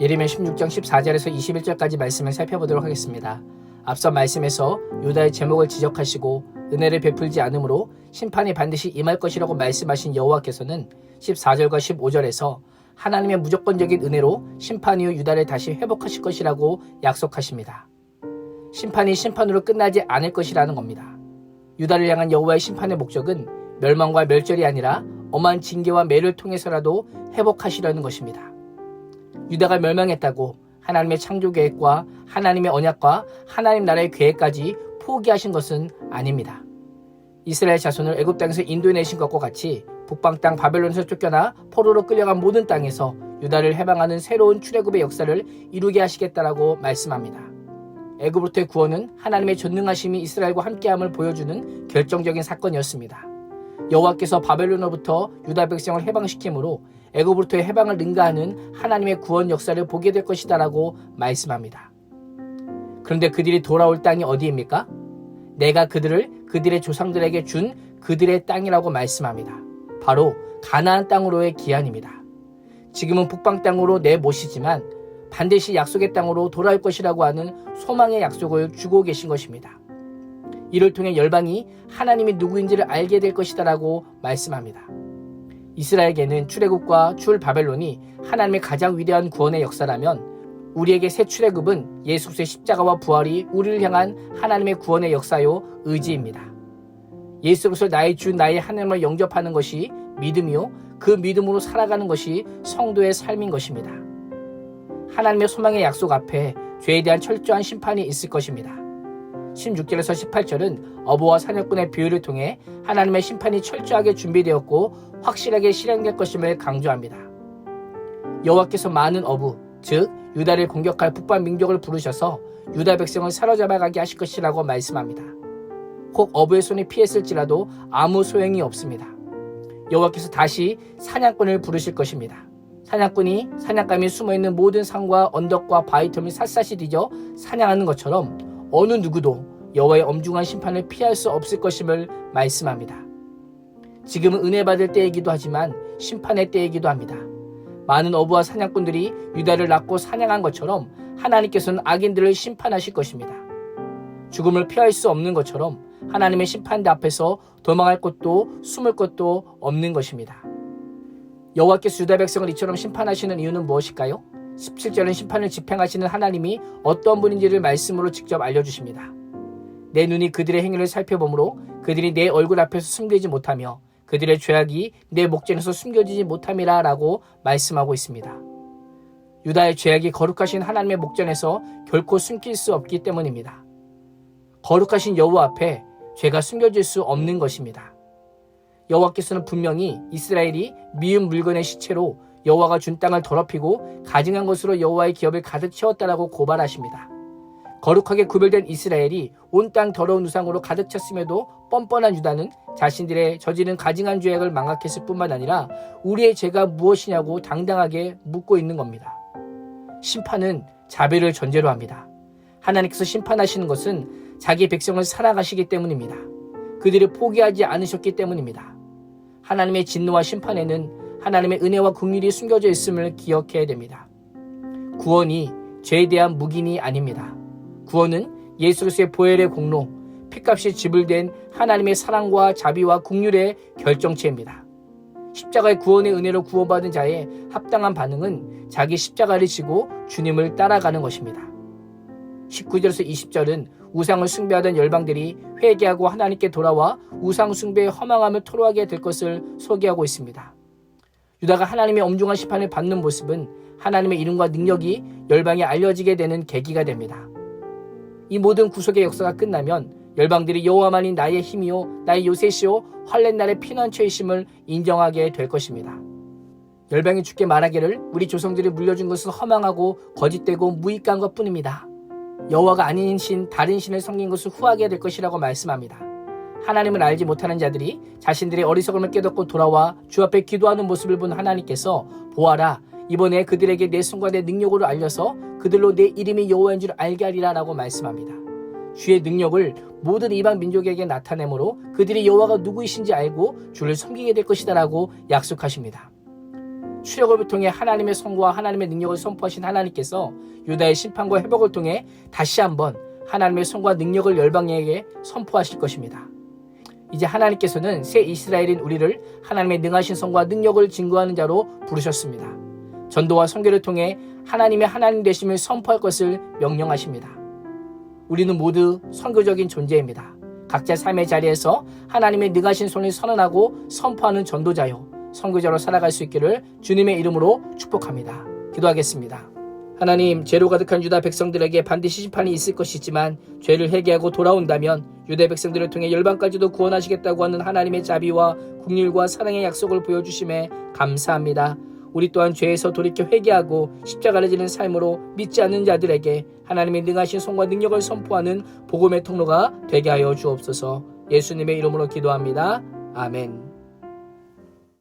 예레미야 16장 14절에서 21절까지 말씀을 살펴보도록 하겠습니다. 앞서 말씀에서 유다의 제목을 지적하시고 은혜를 베풀지 않으므로 심판이 반드시 임할 것이라고 말씀하신 여호와께서는 14절과 15절에서 하나님의 무조건적인 은혜로 심판 이후 유다를 다시 회복하실 것이라고 약속하십니다. 심판이 심판으로 끝나지 않을 것이라는 겁니다. 유다를 향한 여호와의 심판의 목적은 멸망과 멸절이 아니라 엄한 징계와 매를 통해서라도 회복하시려는 것입니다. 유다가 멸망했다고 하나님의 창조 계획과 하나님의 언약과 하나님 나라의 계획까지 포기하신 것은 아닙니다. 이스라엘 자손을 애굽 땅에서 인도해내신 것과 같이 북방 땅 바벨론에서 쫓겨나 포로로 끌려간 모든 땅에서 유다를 해방하는 새로운 출애굽의 역사를 이루게 하시겠다라고 말씀합니다. 애굽으로부터의 구원은 하나님의 전능하심이 이스라엘과 함께함을 보여주는 결정적인 사건이었습니다. 여호와께서 바벨론으로부터 유다 백성을 해방시키므로 애굽으로부터의 해방을 능가하는 하나님의 구원 역사를 보게 될 것이다라고 말씀합니다. 그런데 그들이 돌아올 땅이 어디입니까? 내가 그들을 그들의 조상들에게 준 그들의 땅이라고 말씀합니다. 바로 가나안 땅으로의 기한입니다. 지금은 북방 땅으로 내모시지만 반드시 약속의 땅으로 돌아올 것이라고 하는 소망의 약속을 주고 계신 것입니다. 이를 통해 열방이 하나님이 누구인지를 알게 될 것이다라고 말씀합니다. 이스라엘에게는 출애굽과 출 바벨론이 하나님의 가장 위대한 구원의 역사라면 우리에게 새 출애굽은 예수 그리스도의 십자가와 부활이 우리를 향한 하나님의 구원의 역사요 의지입니다. 예수 그리스도 나의 주 나의 하나님을 영접하는 것이 믿음이요 그 믿음으로 살아가는 것이 성도의 삶인 것입니다. 하나님의 소망의 약속 앞에 죄에 대한 철저한 심판이 있을 것입니다. 16절에서 18절은 어부와 사냥꾼의 비유를 통해 하나님의 심판이 철저하게 준비되었고 확실하게 실행될 것임을 강조합니다. 여호와께서 많은 어부, 즉 유다를 공격할 북방 민족을 부르셔서 유다 백성을 사로잡아 가게 하실 것이라고 말씀합니다. 혹 어부의 손이 피했을지라도 아무 소용이 없습니다. 여호와께서 다시 사냥꾼을 부르실 것입니다. 사냥꾼이 사냥감이 숨어있는 모든 산과 언덕과 바위 틈을 샅샅이 뒤져 사냥하는 것처럼 어느 누구도 여호와의 엄중한 심판을 피할 수 없을 것임을 말씀합니다. 지금은 은혜 받을 때이기도 하지만 심판의 때이기도 합니다. 많은 어부와 사냥꾼들이 유다를 낳고 사냥한 것처럼 하나님께서는 악인들을 심판하실 것입니다. 죽음을 피할 수 없는 것처럼 하나님의 심판대 앞에서 도망할 곳도 숨을 곳도 없는 것입니다. 여호와께서 유다 백성을 이처럼 심판하시는 이유는 무엇일까요? 17절은 심판을 집행하시는 하나님이 어떤 분인지를 말씀으로 직접 알려주십니다. 내 눈이 그들의 행위를 살펴보므로 그들이 내 얼굴 앞에서 숨기지 못하며 그들의 죄악이 내 목전에서 숨겨지지 못함이라 라고 말씀하고 있습니다. 유다의 죄악이 거룩하신 하나님의 목전에서 결코 숨길 수 없기 때문입니다. 거룩하신 여호와 앞에 죄가 숨겨질 수 없는 것입니다. 여호와께서는 분명히 이스라엘이 미운 물건의 시체로 여호와가 준 땅을 더럽히고 가증한 것으로 여호와의 기업을 가득 채웠다라고 고발하십니다. 거룩하게 구별된 이스라엘이 온 땅 더러운 우상으로 가득 찼음에도 뻔뻔한 유다는 자신들의 저지른 가증한 죄악을 망각했을 뿐만 아니라 우리의 죄가 무엇이냐고 당당하게 묻고 있는 겁니다. 심판은 자비를 전제로 합니다. 하나님께서 심판하시는 것은 자기 백성을 사랑하시기 때문입니다. 그들을 포기하지 않으셨기 때문입니다. 하나님의 진노와 심판에는 하나님의 은혜와 국률이 숨겨져 있음을 기억해야 됩니다. 구원이 죄에 대한 묵인이 아닙니다. 구원은 예수 그리스도의 보혈의 공로, 피값이 지불된 하나님의 사랑과 자비와 국률의 결정체입니다. 십자가의 구원의 은혜로 구원받은 자의 합당한 반응은 자기 십자가를 지고 주님을 따라가는 것입니다. 19절에서 20절은 우상을 숭배하던 열방들이 회개하고 하나님께 돌아와 우상 숭배의 허망함을 토로하게 될 것을 소개하고 있습니다. 유다가 하나님의 엄중한 심판을 받는 모습은 하나님의 이름과 능력이 열방에 알려지게 되는 계기가 됩니다. 이 모든 구속의 역사가 끝나면 열방들이 여호와만이 나의 힘이요 나의 요새시요 환렛 날의 피난처이심을 인정하게 될 것입니다. 열방이 죽게 말하기를 우리 조성들이 물려준 것은 허망하고 거짓되고 무익한 것뿐입니다. 여호와가 아닌 신 다른 신을 섬긴 것을 후하게 될 것이라고 말씀합니다. 하나님을 알지 못하는 자들이 자신들의 어리석음을 깨닫고 돌아와 주 앞에 기도하는 모습을 본 하나님께서 보아라 이번에 그들에게 내 손과 내 능력으로 알려서 그들로 내 이름이 여호와인 줄 알게 하리라라고 말씀합니다. 주의 능력을 모든 이방 민족에게 나타내므로 그들이 여호와가 누구이신지 알고 주를 섬기게 될 것이다라고 약속하십니다. 출애굽을 통해 하나님의 성과 하나님의 능력을 선포하신 하나님께서 유다의 심판과 회복을 통해 다시 한번 하나님의 성과 능력을 열방에게 선포하실 것입니다. 이제 하나님께서는 새 이스라엘인 우리를 하나님의 능하신 성과 능력을 증거하는 자로 부르셨습니다. 전도와 선교를 통해 하나님의 하나님 되심을 선포할 것을 명령하십니다. 우리는 모두 선교적인 존재입니다. 각자 삶의 자리에서 하나님의 능하신 손을 선언하고 선포하는 전도자요, 선교자로 살아갈 수 있기를 주님의 이름으로 축복합니다. 기도하겠습니다. 하나님, 죄로 가득한 유다 백성들에게 반드시 심판이 있을 것이지만 죄를 회개하고 돌아온다면 유다 백성들을 통해 열방까지도 구원하시겠다고 하는 하나님의 자비와 국률과 사랑의 약속을 보여주심에 감사합니다. 우리 또한 죄에서 돌이켜 회개하고 십자가를 지는 삶으로 믿지 않는 자들에게 하나님의 능하신 손과 능력을 선포하는 복음의 통로가 되게 하여 주옵소서. 예수님의 이름으로 기도합니다. 아멘.